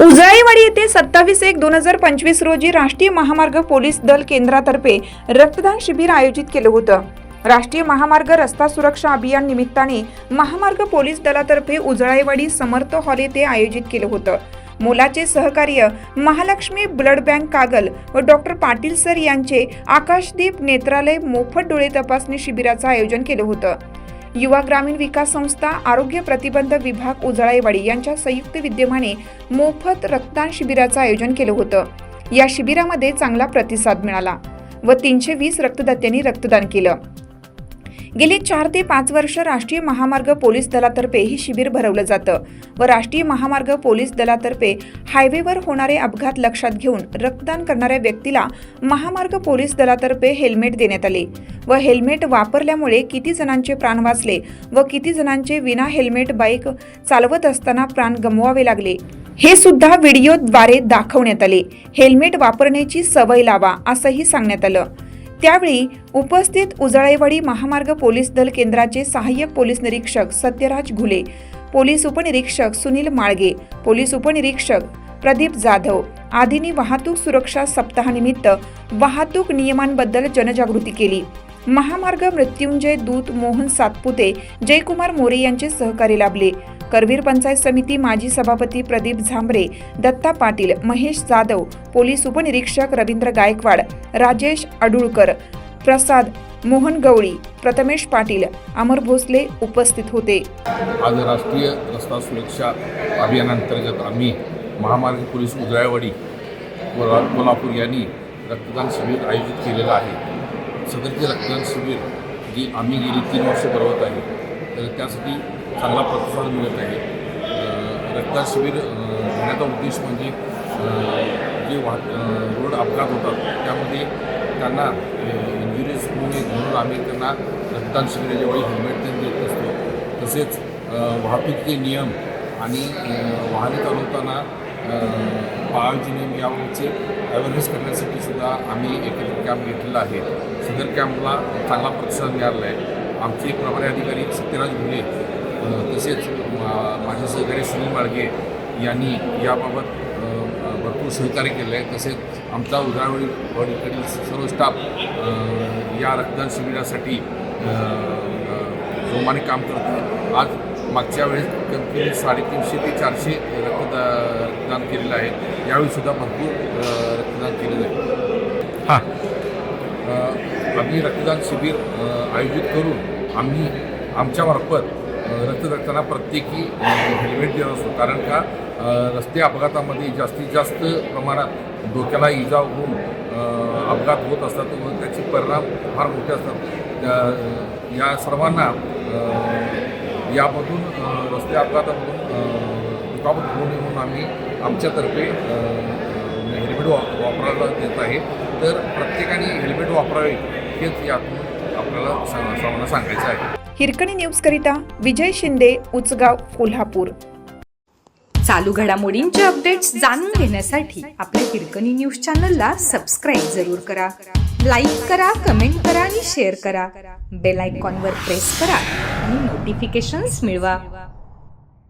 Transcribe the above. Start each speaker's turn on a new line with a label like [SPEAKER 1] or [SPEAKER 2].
[SPEAKER 1] उजळेवाडी येथे सत्तावीस एक दोन हजार पंचवीस रोजी राष्ट्रीय महामार्ग पोलीस दल केंद्रातर्फे रक्तदान शिबिर आयोजित केलं होतं. राष्ट्रीय महामार्ग रस्ता सुरक्षा अभियान निमित्ताने महामार्ग पोलीस दलातर्फे उजळाईवाडी समर्थ हॉल येथे आयोजित केलं होतं. मोलाचे सहकार्य महालक्ष्मी ब्लड बँक कागल व डॉक्टर पाटील सर यांचे आकाशदीप नेत्रालय मोफत डोळे तपासणी शिबिराचं आयोजन केलं होतं. युवा ग्रामीण विकास संस्था आरोग्य प्रतिबंध विभाग उजळाईवाडी यांच्या संयुक्त विद्यमाने मोफत रक्तदान शिबिराचं आयोजन केलं होतं. या शिबिरामध्ये चांगला प्रतिसाद मिळाला व तीनशे वीस रक्तदात्यांनी रक्तदान केलं. गेली चार ते पाच वर्ष राष्ट्रीय महामार्ग पोलीस दलातर्फे ही शिबिर भरवलं जातं व राष्ट्रीय महामार्ग पोलीस दलातर्फे हायवेवर होणारे अपघात लक्षात घेऊन रक्तदान करणाऱ्या व्यक्तीला महामार्ग पोलीस दलातर्फे हेल्मेट देण्यात आले व हेल्मेट वापरल्यामुळे किती जणांचे प्राण वाचले व किती जणांचे विना हेल्मेट बाईक चालवत असताना प्राण गमवावे लागले. हे सुद्धा व्हिडिओद्वारे दाखवण्यात आले. हेल्मेट वापरण्याची सवय लावा असंही सांगण्यात आलं. त्यावेळी उपस्थित उजळाईवाडी महामार्ग पोलीस दल केंद्राचे सहाय्यक पोलीस निरीक्षक सत्यराज घुले पोलीस उपनिरीक्षक सुनील माळगे पोलीस उपनिरीक्षक प्रदीप जाधव आदींनी वाहतूक सुरक्षा सप्ताहानिमित्त वाहतूक नियमांबद्दल जनजागृती केली. महामार्ग मृत्युंजय दूत मोहन सातपुते जयकुमार मोरे यांचे सहकार्य लाभले. करवीर पंचायत समिती माजी सभापती प्रदीप झांबरे दत्ता पाटील महेश जाधव पोलीस उपनिरीक्षक रवींद्र गायकवाड राजेश अडुळकर प्रसाद मोहन गवळी प्रथमेश पाटील अमर भोसले उपस्थित होते.
[SPEAKER 2] आज राष्ट्रीय रस्ता सुरक्षा अभियानांतर्गत आम्ही महामार्ग पोलीस उजळाईवाडी कोल्हा कोल्हापूर यांनी रक्तदान शिबिर आयोजित केलेलं आहे. सदरचे रक्तदान शिबिर जी आम्ही गेली तीन वर्ष भरवत आहे तर त्यासाठी चांगला प्रतिसाद मिळत आहे. रक्तदान शिबिर घेण्याचा उद्देश म्हणजे जे वाह रोड अपघात होतात त्यामध्ये त्यांना इंजुरीज होऊ नये म्हणून आम्ही त्यांना रक्तदान शिबिराच्या हेल्मेट त्यांनी देत असतो. तसेच वाहतुकीचे नियम आणि वाहने चालवताना अ, पाळावचे नियम यावरचे अवेअरनेस करण्यासाठी सुद्धा आम्ही एकत्र कॅम्प घेतलेला आहे. सदर कॅम्पला चांगला प्रतिसाद मिळाला आहे. आमचे प्रभारी अधिकारी सत्यराज घुले तसेच मा- माझे सहकारी सुनील माळगे यांनी याबाबत भरपूर सहकार्य केलं आहे. तसेच आमचा उजळावडी वाडीकडील सर्व स्टाफ या रक्तदान शिबिरासाठी जोमाने काम करतो आज मागच्या वेळेस कमी साडेतीनशे ते चारशे रक्तदा रक्तदान केलेलं आहे. यावेळी सुद्धा भरपूर रक्तदान केलेलं आहे. हां. आम्ही रक्तदान शिबिर आयोजित करून आम्ही आमच्यामार्फत अ, प्रत्येकी हेल्मेट देत असतो. कारण का रस्ते अपघातामध्ये जास्तीत जास्त प्रमाणात डोक्याला इजा होऊन अपघात होत असतात व त्याचे परिणाम फार मोठे असतात. या सर्वांना यामधून रस्ते अपघातामधून दुखापत होऊ नये म्हणून आम्ही आमच्यातर्फे हेल्मेट वा वापरायला देत आहे. तर प्रत्येकाने हेल्मेट वापरावे हेच यातून आपल्याला सांग सर्वांना सांगायचं आहे.
[SPEAKER 1] हिरकणी न्यूज करिता विजय शिंदे उचगाव कोल्हापूर.
[SPEAKER 3] चालू घडामोडींचे अपडेट्स जाणून घेण्यासाठी आपल्या हिरकणी न्यूज चॅनलला सबस्क्राईब जरूर करा. लाईक करा कमेंट करा आणि शेअर करा. बेल आयकॉनवर प्रेस करा आणि नोटिफिकेशन्स मिळवा.